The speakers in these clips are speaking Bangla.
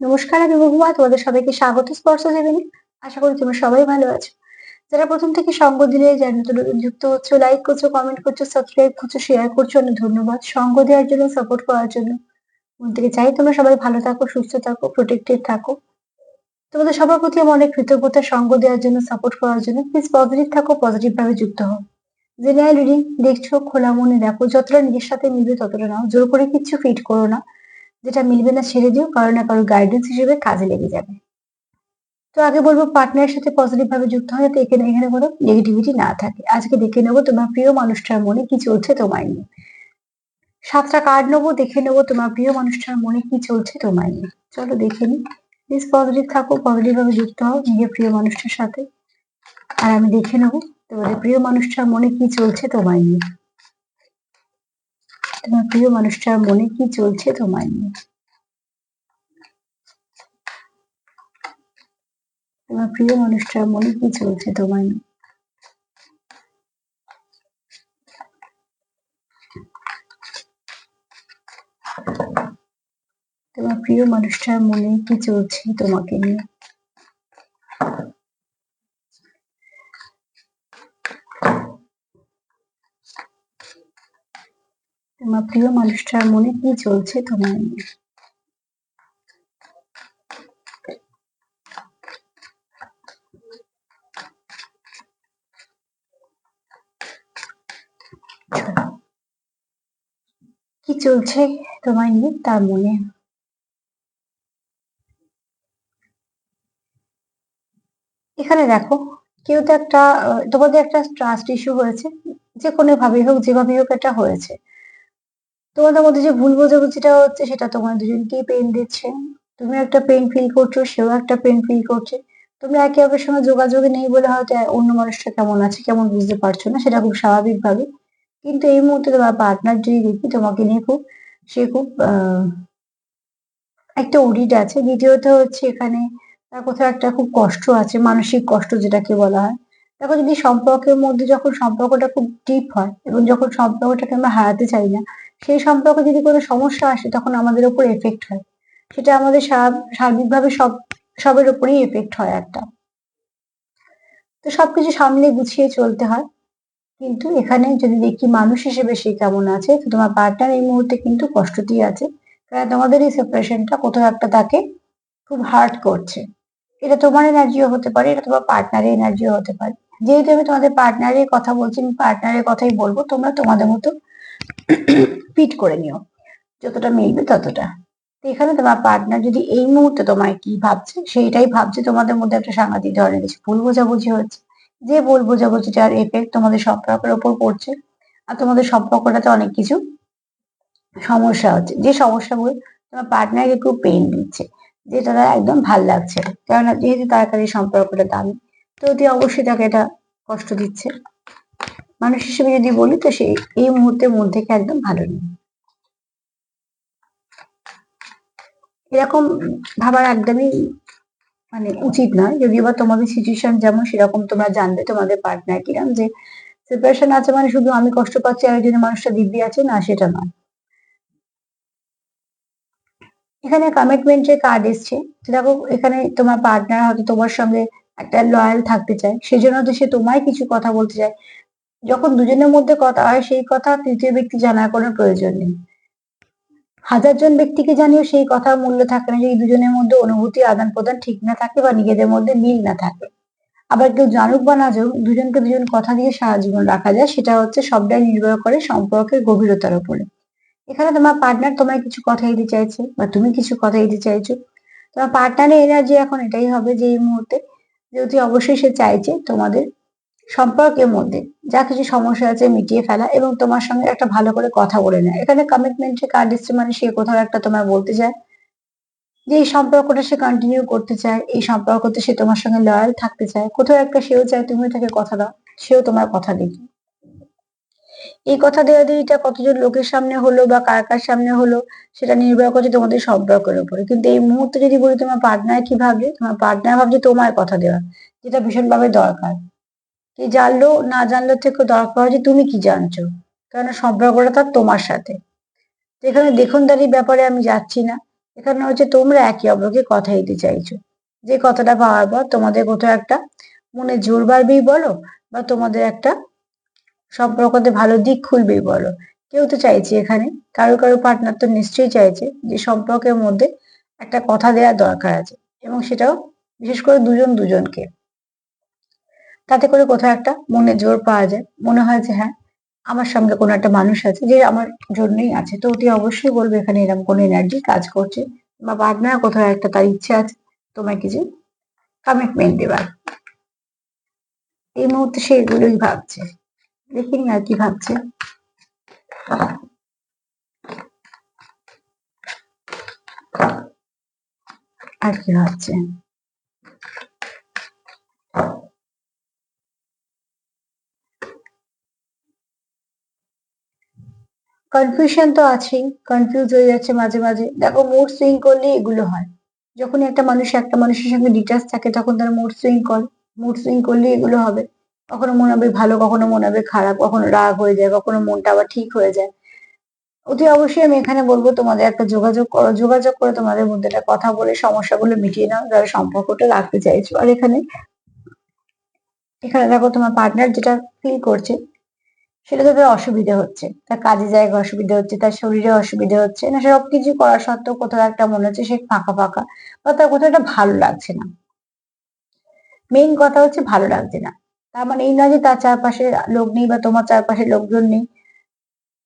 নমস্কার আমি মহুয়া, তোমাদের সবাইকে স্বাগত স্পর্শ দেবেন আশা করি তোমরা সবাই ভালো আছো। যারা প্রথম থেকে সঙ্গ দিলে যুক্ত হচ্ছে লাইক করছ কমেন্ট করছ সাবস্ক্রাইব করছ শেয়ার করছ, অনেক ধন্যবাদ সঙ্গ দেওয়ার জন্য সাপোর্ট করার জন্য। মন থেকে চাই তোমরা সবাই ভালো থাকো, সুস্থ থাকো প্রোটেক্টেড থাকো। তোমাদের সবার প্রতি আমার অনেক কৃতজ্ঞতা, সঙ্গ দেওয়ার জন্য সাপোর্ট করার জন্য। প্লিজ পজিটিভ থাকো পজিটিভ ভাবে যুক্ত হও। জেনারেল রিডিং দেখছ, খোলা মনে দেখো যতটা নিজের সাথে মিলবে ততটা নাও। জোর করে কিচ্ছু ফিট করো না। যেটা মিলবে না ছেড়ে দিও, কারও না কারও গাইডেন্স হিসেবে কাজে লেগে যাবে। তো আগে বলব পার্টনারের সাথে পজিটিভ ভাবে যুক্ত হয় যাতে এখানে এখানে কোনো নেগেটিভিটি না থাকে। আজকে দেখে নেব তোমার প্রিয় মানুষটার মনে কি চলছে তোমায় নিয়ে। সাতটা কার্ড নেব, দেখে নেব তোমার প্রিয় মানুষটার মনে কি চলছে তোমায় নিয়ে। চলো দেখে নি প্লিজ পজিটিভ থাকো পজিটিভ ভাবে যুক্ত হও নিজের প্রিয় মানুষটার সাথে। আর আমি দেখে নেব তোমাদের প্রিয় মানুষটার মনে কি চলছে তোমায় নিয়ে। তোমার প্রিয় মানুষটার মনে কি চলছে তোমায় নিয়ে? তোমার প্রিয় মানুষটার মনে কি চলছে তোমায় নিয়ে? তোমার প্রিয় মানুষটার মনে কি চলছে তোমাকে নিয়ে তোমার প্রিয় মানুষটার মনে কি চলছে তোমার কি চলছে তোমার নিয়ে তার মনে? এখানে দেখো, কেউ তো একটা তোমাদের একটা ট্রাস্ট ইস্যু হয়েছে, যে কোনো ভাবে হোক যেভাবে হোক এটা হয়েছে। তোমাদের মধ্যে যে ভুল বোঝাবুঝিটা হচ্ছে সেটা তোমার দুজনকেই পেন দিচ্ছে। তুমি একটা পেন ফিল করছ, সেও একটা পেন ফিল করছে। তুমি একে অপরের সঙ্গে যোগাযোগে নেই বলে হয়তো অন্য মানুষটা কেমন আছে, কেমন বুঝতে পারছ না, সেটা খুব স্বাভাবিক ভাবে কিন্তু এই মুহূর্তে তোমার পার্টনার যদি দেখি, তোমাকে নিয়ে খুব, সে খুব একটা অডিট আছে। দ্বিতীয়ত হচ্ছে এখানে তার কোথাও একটা খুব কষ্ট আছে, মানসিক কষ্ট যেটাকে বলা হয়। দেখো, যদি সম্পর্কের মধ্যে যখন সম্পর্কটা খুব ডিপ হয়, এবং যখন সম্পর্কটাকে আমরা হারাতে চাই না সেই সম্পর্কে যদি কোনো সমস্যা আসে, তখন আমাদের উপর এফেক্ট হয়। সেটা আমাদের সার- সার্বিকভাবে সব, সবের উপরেই এফেক্ট হয় একটা। তো সবকিছু সামলে গুছিয়ে চলতে হয়। কিন্তু এখানে যদি দেখি মানুষ হিসেবে সে কেমন আছে, তো তোমার পার্টনার এই মুহূর্তে কিন্তু কষ্টতেই আছে। কারণ তোমাদের এই সেপারেশনটা কোথাও একটা তাকে খুব হার্ট করছে। এটা তোমার এনার্জিও হতে পারে, এটা তোমার পার্টনারের এনার্জিও হতে পারে। যেহেতু আমি তোমাদের পার্টনারের কথা বলছি, আমি পার্টনারের কথাই বলব, তোমরা তোমাদের মতো ফিট করে নিও। যতটা মিলবে ততটা। তো এখানে তোমার পার্টনার যদি এই মুহূর্তে তোমায় কি ভাবছে, সেইটাই ভাবছে, তোমাদের মধ্যে একটা সাংঘাতিক ধরনের কিছু ভুল বোঝাবুঝি হচ্ছে। যে ভুল বোঝাবুঝিটার এফেক্ট তোমাদের সম্পর্কের উপর পড়ছে আর তোমাদের সম্পর্কটাতে অনেক কিছু সমস্যা হচ্ছে। যে সমস্যাগুলো তোমার পার্টনারকে খুব পেইন দিচ্ছে যেটা তার একদম ভালো লাগছে কেননা যেহেতু তার কাছে সম্পর্কটা দামি, তো অতি অবশ্যই তাকে এটা কষ্ট দিচ্ছে। মানুষ হিসেবে যদি বলি, তো সেই, এই মুহূর্তের মধ্যে একদম ভালো নেই। এরকম ভাবার একদমই মানে উচিত নয়। যদিও বা তোমাদের সিচুয়েশন যেমন সেরকম তোমরা জানবে তোমাদের পার্টনার কিরাম যে সেপারেশন আছে মানে শুধু আমি কষ্ট পাচ্ছি আর একজনের মানুষটা দিব্যি আছে, না, সেটা নয়। এখানে কমিটমেন্টের কার্ড এসছে। দেখো, এখানে তোমার পার্টনার হয়তো তোমার সঙ্গে একটা লয়াল থাকতে চায়। সেজন্য তো সে তোমায় কিছু কথা বলতে চায়। যখন দুজনের মধ্যে কথা হয়, সেই কথা তৃতীয় ব্যক্তি জানার কোনো প্রয়োজন নেই। হাজার জন ব্যক্তিকে জানিয়েও সেই কথার মূল্য থাকে না, যদি দুজনের মধ্যে অনুভূতি, আদান প্রদান ঠিক না থাকে বা নিজেদের মধ্যে মিল না থাকে। আবার কেউ জানুক বা না জানুক, দুজনকে দুজন কথা দিয়ে সারা জীবন রাখা যায়, সেটা হচ্ছে সবটাই নির্ভর করে সম্পর্কের গভীরতার উপরে। এখানে তোমার পার্টনার তোমায় কিছু কথা দিতে চাইছে বা তুমি কিছু কথা দিতে চাইছো। তোমার পার্টনারের এনার্জি এখন এটাই হবে যে এই মুহূর্তে, যেহেতু অবশ্যই সে চাইছে তোমাদের সম্পর্কের মধ্যে। যা কিছু সমস্যা আছে মিটিয়ে ফেলা এবং তোমার সঙ্গে একটা ভালো করে কথা বলে নেয় এখানে কমিটমেন্টের কার্ড এসছে মানে সে কোথাও একটা তোমার বলতে চায়। যে এই সম্পর্কটা সে কন্টিনিউ করতে চায়, এই সম্পর্কতে সে তোমার সঙ্গে লয়াল থাকতে চায়। কোথাও একটা সেও চায় তুমি তাকে কথা দাও, সেও তোমার কথা দিবে এই কথা দেওয়া দেওয়াটা কতজন লোকের সামনে হলো বা কার কার সামনে হলো, সেটা নির্ভর করছে তোমাদের সম্পর্কের উপরে। কিন্তু এই মুহূর্তে যদি বলি তোমার পার্টনার কি ভাবছে, তোমার পার্টনার ভাবছে তোমার কথা দেওয়া, যেটা ভীষণভাবে দরকার। কে জানলো না জানলো থেকে দরকার হচ্ছে তুমি কি জানছো। কারণ সম্পর্কটা তার তোমার সাথে। তো এখানে দেখুনদারির ব্যাপারে আমি যাচ্ছি না। এখানে হচ্ছে তোমরা একে অপরকে কথা দিতে চাইছো। যে কথাটা পাওয়ার পর তোমাদের কোথাও একটা মনে জোর বাড়বেই বলো, বা তোমাদের একটা সম্পর্কতে ভালো দিক খুলবেই বলো। কেউ তো চাইছে এখানে, কারও কারও পার্টনার তো নিশ্চয়ই চাইছে যে সম্পর্কের মধ্যে একটা কথা দেওয়ার দরকার আছে। এবং সেটাও বিশেষ করে দুজন দুজনকে। তাতে করে কোথাও একটা মনে জোর পাওয়া যায়। মনে হয় যে হ্যাঁ আমার সঙ্গে কোনো একটা মানুষ আছে যে আমার জন্যই আছে। তো অতি অবশ্যই বলবে এখানে এরকম কোনো এনার্জি কাজ করছে। বা পার্টনার কোথাও একটা তার ইচ্ছে আছে। তোমায় কিছু কমিটমেন্ট দেবার। এই মুহূর্তে সে এগুলোই ভাবছে। দেখিনি আর কি ভাবছে। আর কি ভাবছে? কনফিউশন তো আছেই কনফিউজ হয়ে যাচ্ছে মাঝে মাঝে। দেখো মুড সুইং করলে এগুলো হয়। যখনই একটা মানুষ একটা মানুষের সঙ্গে ডিটাচ থাকে, তখন তার মুড সুইং করে। মুড সুইং করলে এগুলো হবে। কখনো মনে হবে ভালো, কখনো মনে হবে খারাপ, কখনো রাগ হয়ে যায়, কখনো মনটা আবার ঠিক হয়ে যায়। অতি অবশ্যই আমি এখানে বলব, তোমাদের একটা যোগাযোগ করো, যোগাযোগ করে তোমাদের মধ্যে একটা কথা বলে, সমস্যাগুলো মিটিয়ে নাও, যারা সম্পর্কটা রাখতে চাইছো। আর এখানে এখানে দেখো তোমার পার্টনার যেটা ফিল করছে সেটা তাদের অসুবিধা হচ্ছে। তার কাজে জায়গায় অসুবিধা হচ্ছে, তার শরীরে অসুবিধা হচ্ছে। না সব কিছু করা সত্ত্বেও কোথাও একটা মনে হচ্ছে সে ফাঁকা ফাঁকা বা তার কোথাও একটা ভালো লাগছে না। মেইন কথা হচ্ছে ভালো লাগছে না। তার মানে এই নয় যে তার চারপাশে লোক নেই বা তোমার চারপাশে লোকজন নেই।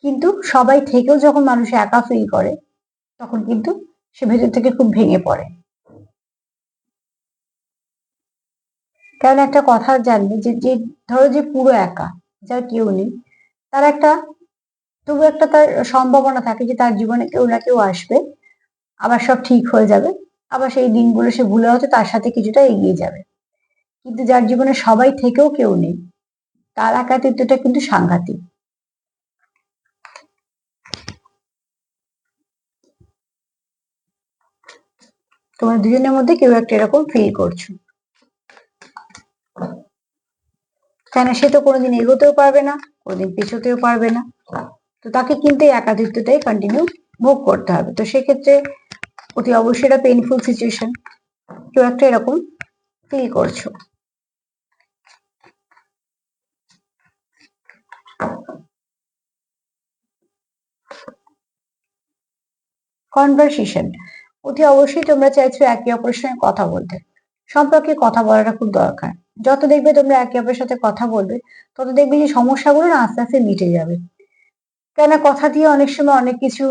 কিন্তু সবাই থেকেও যখন মানুষ একা ফিল করে, তখন কিন্তু সে ভেতর থেকে খুব ভেঙে পড়ে। কারণ একটা কথা জানবে যে যে ধরো যে পুরো একা, যার কেউ নেই তার একটা, তবু একটা তার সম্ভাবনা থাকে যে তার জীবনে কেউ না কেউ আসবে। আবার সব ঠিক হয়ে যাবে। আবার সেই দিনগুলো সে ভুলে হয়তো তার সাথে কিছুটা এগিয়ে যাবে। কিন্তু যার জীবনে সবাই থেকেও কেউ নেই, তার একাতিত্বটা কিন্তু সাংঘাতিক। তোমার দুজনের মধ্যে কেউ একটা এরকম ফিল করছ? কেন সে তো কোনোদিন এগোতেও পারবে না? কোনোদিন পিছোতেও পারবে না। তো তাকে কিন্তু এই একাধিত্বটাই কন্টিনিউ ভোগ করতে হবে। তো সেক্ষেত্রে অতি অবশ্যই এটা পেইনফুল সিচুয়েশন কেউ একটা এরকম ফিল করছ। কনভারসেশন অতি অবশ্যই তোমরা চাইছো একে অপরের সঙ্গে কথা বলতে। সম্পর্কে কথা বলাটা খুব দরকার। যত দেখবে তোমরা একে অপরের সাথে কথা বলবে, তত দেখবে যে সমস্যাগুলো না আস্তে আস্তে মিটে যাবে। কেন কথা দিয়ে অনেক সময় অনেক কিছু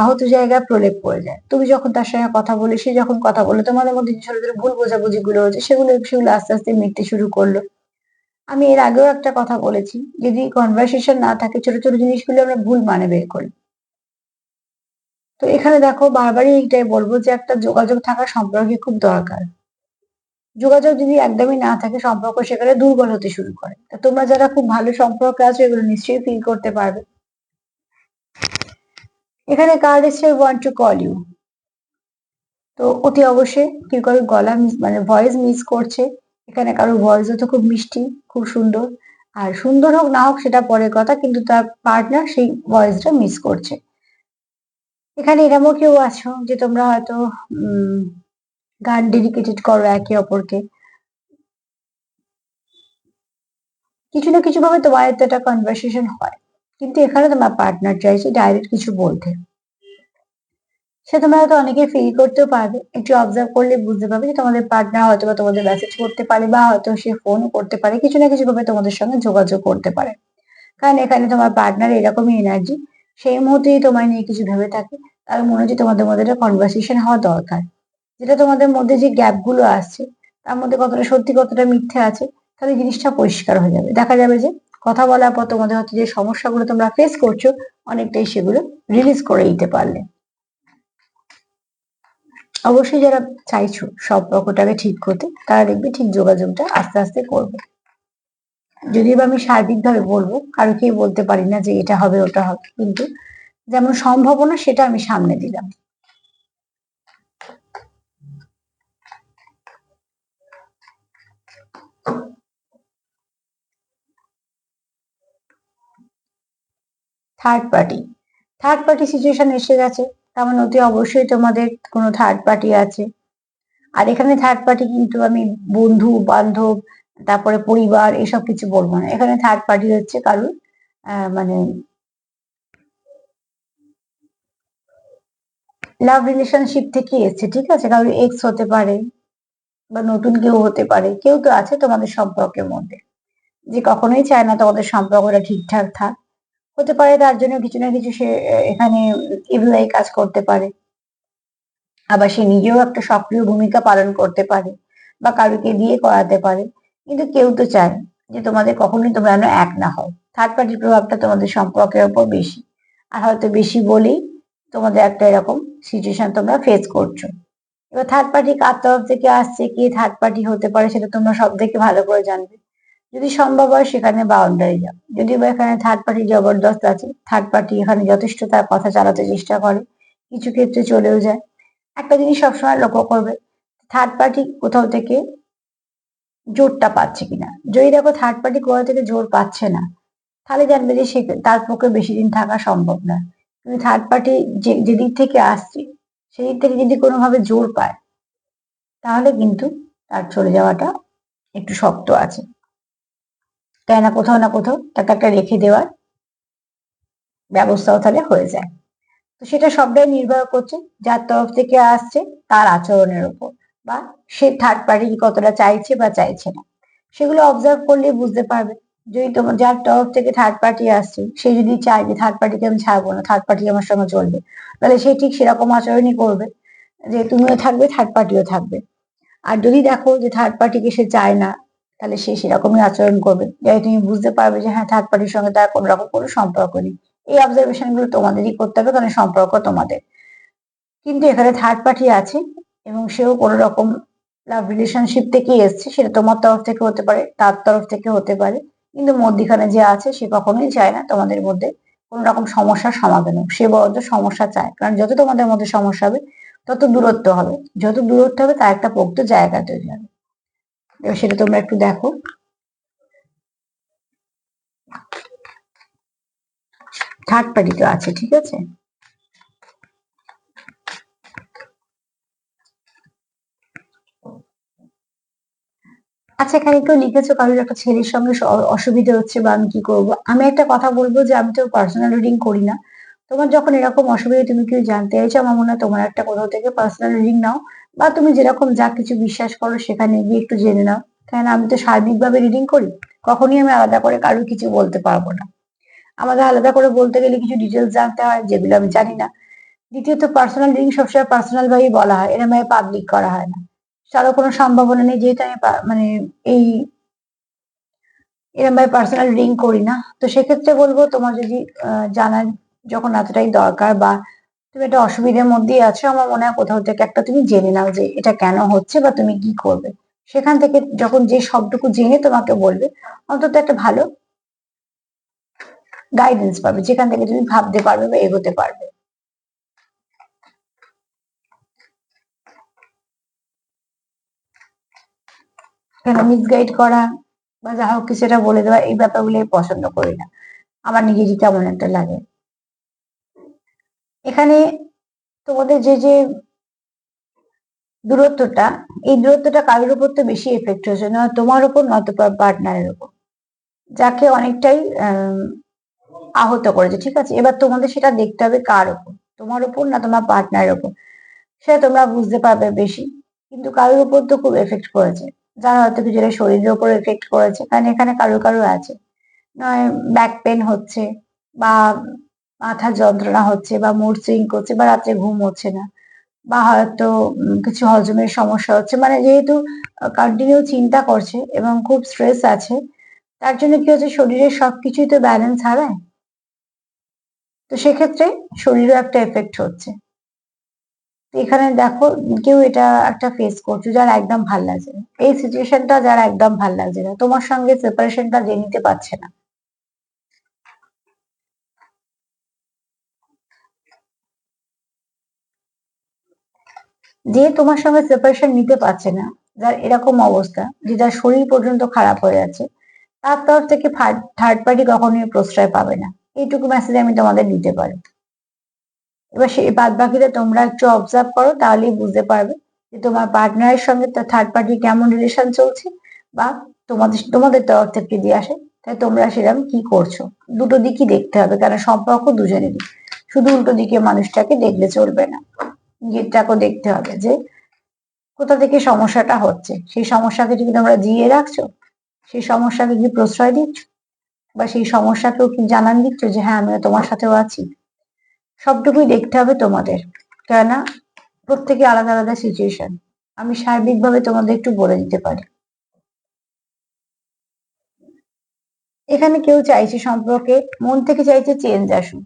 আহত জায়গায় প্রলেপ পড়ে যায়। তুমি যখন তার সঙ্গে কথা বলে, সে যখন কথা বলে তোমাদের মধ্যে ছোট ছোট ভুল বোঝাবুঝি গুলো হচ্ছে, সেগুলো সেগুলো আস্তে আস্তে মিটতে শুরু করল। আমি এর আগেও একটা কথা বলেছি, যদি কনভারসেশন না থাকে, ছোট ছোট জিনিসগুলো আমরা ভুল মানে বের করি। তো এখানে দেখো, বারবারই এইটাই বলব যে একটা যোগাযোগ থাকা সম্পর্কে খুব দরকার। যোগাযোগ যদি একদমই না থাকে, সম্পর্ক সেখানে দুর্বল হতে শুরু করে। তা তোমরা যারা খুব ভালো সম্পর্কে আছো, এগুলো নিশ্চয়ই ফিল করতে পারবে। এখানে কার্ড এসছে ওয়ান্ট টু কল ইউ তো অতি অবশ্যই কেউ কারোর গলা মানে ভয়েস মিস করছে। এখানে কারোর ভয়েসও তো খুব মিষ্টি, খুব সুন্দর। আর সুন্দর হোক না হোক, সেটা পরের কথা, কিন্তু তার পার্টনার সেই ভয়েসটা মিস করছে। এখানে এরমও কেউ আছো যে তোমরা হয়তো গান ডেডিকেটেড করো একে অপরকে। কিছু না কিছু ভাবে তোমার তো একটা কনভারসেশন হয়। কিন্তু এখানে তোমার পার্টনার চাইছে ডাইরেক্ট কিছু বলতে। সে তোমরা হয়তো অনেকে ফিল করতেও পারবে, একটু অবজার্ভ করলে বুঝতে পারবে যে তোমাদের পার্টনার হয়তো বা তোমাদের মেসেজ করতে পারে বা হয়তো সে ফোন করতে পারে। কিছু না কিছু ভাবে তোমাদের সঙ্গে যোগাযোগ করতে পারে। কারণ এখানে তোমার পার্টনার এরকমই এনার্জি সেই মুহূর্তেই তোমায় নিয়ে কিছু ভেবে থাকে। তার মনে হচ্ছে তোমাদের মধ্যে একটা কনভারসেশন হওয়া দরকার। যেটা তোমাদের মধ্যে যে গ্যাপগুলো আসছে তার মধ্যে কতটা সত্যি, কতটা মিথ্যে আছে, তাহলে জিনিসটা পরিষ্কার হয়ে যাবে। দেখা যাবে যে কথা বলার পর তোমাদের হচ্ছে যে সমস্যাগুলো তোমরা ফেস করছ, অনেকটাই সেগুলো রিলিজ করে দিতে পারলে। অবশ্যই যারা চাইছো সম্পর্কটাকে ঠিক করতে, তারা দেখবে ঠিক যোগাযোগটা আস্তে আস্তে করবে। যদিও বা আমি সার্বিকভাবে বলব কারোকেই বলতে পারি না যে এটা হবে, ওটা হবে, কিন্তু যেমন সম্ভাবনা সেটা আমি সামনে দিলাম। Third party third party situation এসে গেছে। তার মানে অতি অবশ্যই তোমাদের কোনো থার্ড পার্টি আছে। আর এখানে থার্ড পার্টি কিন্তু আমি বন্ধু, বান্ধব, তারপরে পরিবার এসব কিছু বলব না। এখানে থার্ড পার্টি হচ্ছে কারুর মানে লাভ রিলেশনশিপ থেকে এসছে, ঠিক আছে? কারোর এক্স হতে পারে বা নতুন কেউ হতে পারে, কেউ তো আছে তোমাদের সম্পর্কের মধ্যে। যে কখনোই চায় না তোমাদের সম্পর্কটা ঠিকঠাক থাক। হতে পারে তার জন্য কিছু না কিছু সে এখানে ইভিলাই কাজ করতে পারে। আবার সে নিজেও একটা সক্রিয় ভূমিকা পালন করতে পারে বা কারুকে দিয়ে করাতে পারে। কিন্তু কেউ তো চায় যে তোমাদের কখনোই তোমরা যেন এক না হও। থার্ড পার্টির প্রভাবটা তোমাদের সম্পর্কের ওপর বেশি। আর হয়তো বেশি বলেই তোমাদের একটা এরকম সিচুয়েশন তোমরা ফেস করছ। এবার থার্ড পার্টি কার তরফ থেকে আসছে, কে থার্ড পার্টি হতে পারে সেটা তোমরা সব থেকে ভালো করে জানবে। যদি সম্ভব হয় সেখানে বাউন্ডারি যাও। যদি বা এখানে থার্ড পার্টি জবরদস্ত আছে থার্ড পার্টি এখানে যথেষ্ট তার কথা চালাতে চেষ্টা করে, কিছু ক্ষেত্রে চলেও যায়। একটা জিনিস সবসময় লক্ষ্য করবে থার্ড পার্টি কোথাও থেকে জোরটা পাচ্ছে কিনা। যদি দেখো থার্ড পার্টি কোথাও থেকে জোর পাচ্ছে না, তাহলে জানবে যে সে তার পক্ষে বেশি দিন থাকা সম্ভব না। কিন্তু থার্ড পার্টি যে, যেদিক থেকে আসছে সেদিক থেকে যদি কোনোভাবে জোর পায়, তাহলে কিন্তু তার চলে যাওয়াটা একটু শক্ত আছে। তাই না? কোথাও না কোথাও তাকে একটা রেখে দেওয়ার ব্যবস্থাও তাহলে হয়ে যায়। তো সেটা সবটাই নির্ভর করছে যার তরফ থেকে আসছে তার আচরণের উপর বা সে থার্ড পার্টি কতটা চাইছে বা চাইছে না। সেগুলো অবজার্ভ করলে বুঝতে পারবে যদি তোমার, যার তরফ থেকে থার্ড পার্টি আসছে, সে যদি চায় যে থার্ড পার্টিকে আমি ছাড়বো না থার্ড পার্টি আমার সঙ্গে চলবে, তাহলে সে ঠিক সেরকম আচরণই করবে, যে তুমিও থাকবে থার্ড পার্টিও থাকবে। আর যদি দেখো যে থার্ড পার্টিকে সে চায় না, তাহলে সে সেরকমই আচরণ করবে। যাই তুমি বুঝতে পারবে যে হ্যাঁ থার্ড পার্টির সঙ্গে তার কোনো রকম কোনো সম্পর্ক নেই। এই অবজারভেশনগুলো তোমাদেরই করতে হবে, কারণ সম্পর্ক তোমাদের। কিন্তু এখানে থার্ড পার্টি আছে, এবং সেও কোনো রকম লাভ রিলেশনশিপ থেকে এসছে, সেটা তোমার তরফ থেকে হতে পারে, তার তরফ থেকে হতে পারে। কিন্তু মধ্যিখানে যে আছে সে কখনোই চায় না তোমাদের মধ্যে কোন রকম সমস্যার সমাধান হোক। সে বরঞ্চ সমস্যা চায়। কারণ যত তোমাদের মধ্যে সমস্যা হবে, তত দূরত্ব হবে। যত দূরত্ব হবে, তার একটা পোক্ত জায়গা তৈরি হবে। এবার সেটা তোমরা একটু দেখো। থার্ড পার্টি তো আছে, ঠিক আছে? আচ্ছা এখানে কেউ লিখেছো কারোর একটা ছেলের সঙ্গে অসুবিধা হচ্ছে বা আমি কি করব? আমি একটা কথা বলব যে, আমি তো পার্সোনাল রিডিং করি না। তোমার যখন এরকম অসুবিধা তুমি কেউ জানতে চাইছো, আমার মনে হয় তোমার একটা কোথাও থেকে পার্সোনাল রিডিং নাও বা তুমি যেরকম যা কিছু বিশ্বাস করো সেখানে গিয়ে একটু জেনে নাও। কেন আমি তো সার্বিকভাবে রিডিং করি, কখনই আমি আলাদা করে কারোর কিছু বলতে পারব না। আমাদের আলাদা করে বলতে গেলে কিছু ডিটেলস জানতে হয় যেগুলো আমি জানি না। দ্বিতীয়ত পার্সোনাল রিডিং সবসময় পার্সোনাল ভাবেই বলা হয়, এরম পাবলিক করা হয় না। তারও কোনো সম্ভাবনা নেই, যেহেতু আমি মানে এই এরম ভাবে পার্সোনাল রিডিং করি না। তো সেক্ষেত্রে বলব, তোমার যদি জানার যখন এতটাই দরকার বা তুমি একটা অসুবিধার মধ্যেই আছো, আমার মনে হয় কোথাও থেকে একটা তুমি জেনে নাও যে এটা কেন হচ্ছে বা তুমি কি করবে। সেখান থেকে যখন যে সবটুকু জেনে তোমাকে বলবে, অন্তত একটা ভালো গাইডেন্স পাবে, যেখান থেকে তুমি ভাবতে পারবে বা এগোতে পারবে। কেন মিসগাইড করা বা যা হোক কিছুটা বলে দেওয়া, এই ব্যাপারগুলো পছন্দ করি না। আমার নিজেরই কেমন একটা লাগে। এখানে তোমাদের যে যে দূরত্বটা, এই দূরত্বটা কারোর উপর তো বেশি এফেক্ট হয়েছে না, তোমার উপর নয়তো পার্টনারের উপর। যাকে অনেকটাই আহত করেছে, ঠিক আছে? এবার তোমাদের সেটা দেখতে হবে কার উপর? তোমার উপর না তোমার পার্টনারের উপর? সেটা তোমরা বুঝতে পারবে বেশি। কিন্তু কারোর উপর তো খুব এফেক্ট করেছে যারা হয়তো কিছুটা শরীরের উপর এফেক্ট করেছে, কারণ এখানে কারও কারও আছে। নয় ব্যাক পেন হচ্ছে বা মাথার যন্ত্রণা হচ্ছে বা মুড সুইং করছে বা রাত্রে ঘুম হচ্ছে না বা হয়তো কিছু হজমের সমস্যা হচ্ছে। মানে যেহেতু কন্টিনিউ চিন্তা করছে এবং খুব স্ট্রেস আছে, তার জন্য কি হচ্ছে শরীরের সবকিছুই তো ব্যালেন্স হারায় তো সেক্ষেত্রে শরীরও একটা এফেক্ট হচ্ছে। এখানে দেখো কেউ এটা একটা ফেস করছ যার একদম ভালো লাগছে না। এই সিচুয়েশনটা যার একদম ভালো লাগছে না। তোমার সঙ্গে সেপারেশনটা যে নিতে পারছে না। যে তোমার সঙ্গে সেপারেশন নিতে পারছে না, যার এরকম অবস্থা, যে যার শরীর পর্যন্ত খারাপ হয়ে আছে, তার তরফ থেকে থার্ড পার্টি কখনোই প্রশ্রয় পাবে না। এইটুকু মেসেজ আমি তোমাদের দিতে পারি। এবার সেই বাদ বাকিটা তোমরা একটু অবজার্ভ করো, তাহলেই বুঝতে পারবে যে তোমার পার্টনারের সঙ্গে থার্ড পার্টি কেমন রিলেশন চলছে বা তোমাদের তোমাদের তরফ থেকে যদি আসে। তাই তোমরা সেরকম কি করছ? দুটো দিকই দেখতে হবে, কারণ সম্পর্ক দুজনেরই। শুধু উল্টো দিকে মানুষটাকে দেখলে চলবে না। গেটটাকেও দেখতে হবে যে কোথা থেকে সমস্যাটা হচ্ছে। সেই সমস্যাকে যদি তোমরা জিয়ে রাখছো, সেই সমস্যাকে কি প্রশ্রয় দিচ্ছ? বা সেই সমস্যাকেও কি জানান দিচ্ছ যে হ্যাঁ আমিও তোমার সাথেও আছি। সবটুকুই দেখতে হবে তোমাদের, কেননা প্রত্যেকে আলাদা আলাদা সিচুয়েশন আমি সার্বিকভাবে তোমাদের একটু বলে দিতে পারি। এখানে কেউ চাইছে সম্পর্কে, মন থেকে চাইছে চেঞ্জ আসুক।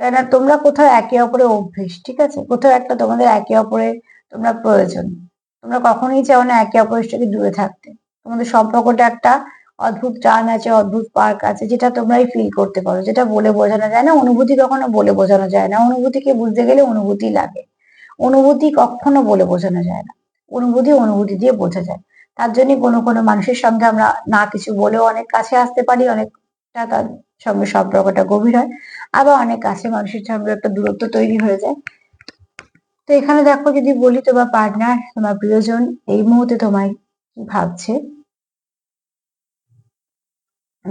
কেননা তোমরা কোথাও একে অপরে অভ্যেস, ঠিক আছে? কোথাও একটা তোমাদের একে অপরে তোমরা প্রয়োজন। তোমরা কখনোই চাও না একে অপরের থেকে দূরে থাকতে। তোমাদের সম্পর্কটা একটা অদ্ভুত টান আছে, অদ্ভুত পার্ক আছে, যেটা তোমরাই ফিল করতে পারো। যেটা বলে বোঝানো যায় না, অনুভূতি কখনো বলে বোঝানো যায় না। অনুভূতিকে বুঝতে গেলে অনুভূতি লাগে। অনুভূতি কখনো বলে বোঝানো যায় না। অনুভূতি অনুভূতি দিয়ে বোঝা যায়। তার জন্য কোনো কোনো মানুষের সঙ্গে আমরা না কিছু বলেও অনেক কাছে আসতে পারি, অনেকটা তার সঙ্গে সম্পর্কটা গভীর হয়। আবার অনেক কাছে মানুষের সঙ্গে একটা দূরত্ব তৈরি হয়ে যায়। তো এখানে দেখো যদি বলি তোমার পার্টনার তোমার প্রিয়জন, এই মুহূর্তে তোমায় কি ভাবছে?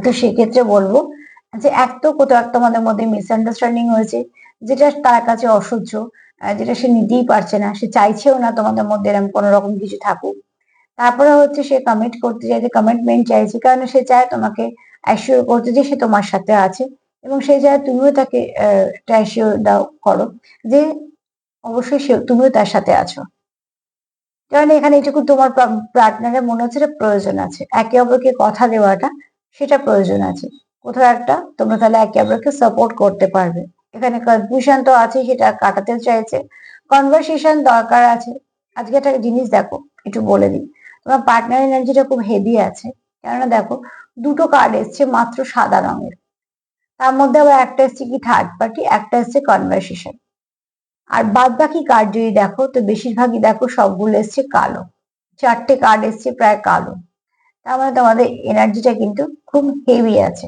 তো সেক্ষেত্রে বলব যে এক তো কোথাও একটা তোমাদের মধ্যে মিসআন্ডারস্ট্যান্ডিং হয়েছে, যেটা তার কাছে অসহ্য যেটা সে নিতেই পারছে না, সে চাইছেও না তোমাদের মধ্যে এরকম কোনো রকম কিছু থাকুক। তারপরে হচ্ছে সে কমিট করতে চাই চাইছে কমিটমেন্ট চাইছে, কারণ সে চায় তোমাকে অ্যাসিওর করতে যে সে তোমার সাথে আছে এবং সে চায় তুমিও তাকে অ্যাসিওর দাও, করো যে অবশ্যই সে, তুমিও তার সাথে আছো। কারণ এখানে এটুকু তোমার পার্টনারের মনে হচ্ছে প্রয়োজন আছে। একে অপরকে কথা দেওয়াটা সেটা প্রয়োজন আছে। কোথাও একটা তোমরা তাহলে একে অপরকে সাপোর্ট করতে পারবে। এখানে কনফিউশন তো আছে সেটা কাটাতে চাইছে। কনভারসেশন দরকার আছে। আজকে একটা জিনিস দেখো, একটু বলে দিই। তোমার পার্টনার এনার্জিটা খুব হেভি আছে। কেননা দেখো, দুটো কার্ড এসছে মাত্র সাদা রঙের। তার মধ্যে আবার একটা এসছে কি থার্ড পার্টি একটা এসছে কনভারসেশন আর বাদ বাকি কার্ড যদি দেখো, তো বেশিরভাগই দেখো সবগুলো এসছে কালো। চারটে কার্ড এসছে প্রায় কালো। মানে তোমাদের এনার্জিটা কিন্তু খুব হেভি আছে।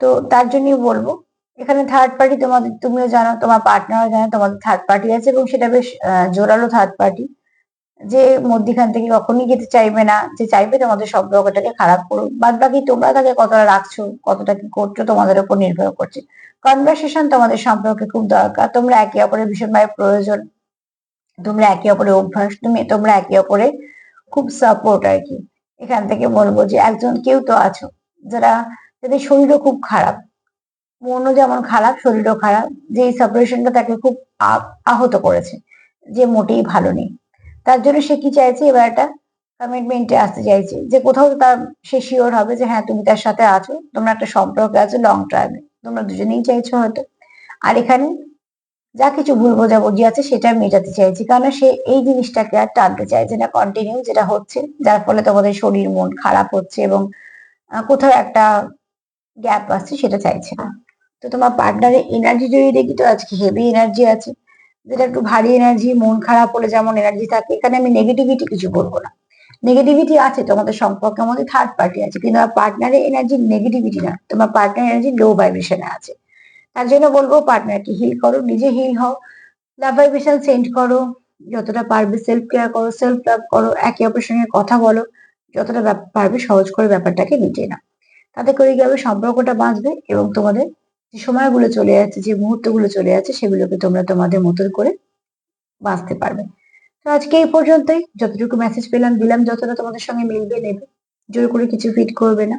তো তার জন্যই বলব, এখানে থার্ড পার্টি তোমাদের, তুমিও জানো, তোমার পার্টনারও জানো, তোমাদের থার্ড পার্টি আছে এবং সেটা বেশ জোরালো থার্ড পার্টি যে মধ্যিখান থেকে কখনই যেতে চাইবে না, যে চাইবে তোমাদের সম্পর্কটাকে খারাপ করুক। বাদ বাকি তোমরা তাকে কতটা রাখছো, কতটা কি করছ তোমাদের উপর নির্ভর করছে। কনভারসেশন তোমাদের সম্পর্কে খুব দরকার। তোমরা একে অপরের ভীষণভাবে প্রয়োজন। তোমরা একে অপরের অভ্যাস, তুমি, তোমরা একে অপরে খুব সাপোর্ট আর কি। এখান থেকে বলব যে একজন কেউ তো আছো, যারা যাদের শরীরও খুব খারাপ। মনও যেমন খারাপ, শরীরও খারাপ। যে এই সেপারেশনটা তাকে খুব আহত করেছে, যে মোটেই ভালো নেই। তার জন্য সে কি চাইছে? এবার একটা কমিটমেন্টে আসতে চাইছে, যে কোথাও তার সে শিওর হবে যে হ্যাঁ তুমি তার সাথে আছো, তোমরা একটা সম্পর্কে আছো লং টার্মে তোমরা দুজনেই চাইছো হয়তো। আর এখানে যা কিছু ভুল বোঝাবুঝি আছে সেটা মেটাতে চাইছি। কারণ সে এই জিনিসটাকে আর টানতে চাইছে না কন্টিনিউ যেটা হচ্ছে। যার ফলে তোমাদের শরীর, মন খারাপ হচ্ছে এবং কোথাও একটা গ্যাপ আসছে সেটা চাইছে না। তো তোমার পার্টনারের এনার্জি যদি দেখি, তো আজকে হেভি এনার্জি আছে। যেটা একটু ভারী এনার্জি মন খারাপ হলে যেমন এনার্জি থাকে, এখানে আমি নেগেটিভিটি কিছু বলব না। নেগেটিভিটি আছে তোমাদের সম্পর্কের মধ্যে থার্ড পার্টি আছে। কিন্তু পার্টনারের এনার্জি নেগেটিভিটি না। তোমার পার্টনার এনার্জি লো ভাইব্রেশনে আছে। তার জন্য বলব পার্টনারকে হিল করো, নিজে হিল হও। লাভ ভাইব্রেশন সেন্ড করো, যতটা পারবে সেলফ কেয়ার করো সেলফ লাভ করো, একে অপরের সঙ্গে কথা বলো, যতটা পারবে সহজ করে ব্যাপারটাকে মিটিয়ে নাও। তাতে করে গিয়ে সম্পর্কটা বাঁচবে এবং তোমাদের যে সময়গুলো চলে যাচ্ছে, যে মুহূর্তগুলো চলে যাচ্ছে, সেগুলোকে তোমরা তোমাদের মতন করে বাঁচতে পারবে। তো আজকে এই পর্যন্তই। যতটুকু মেসেজ পেলাম, দিলাম, যতটা তোমাদের সঙ্গে মিলবে, নেবে। জোর করে কিছু ফিট করবে না।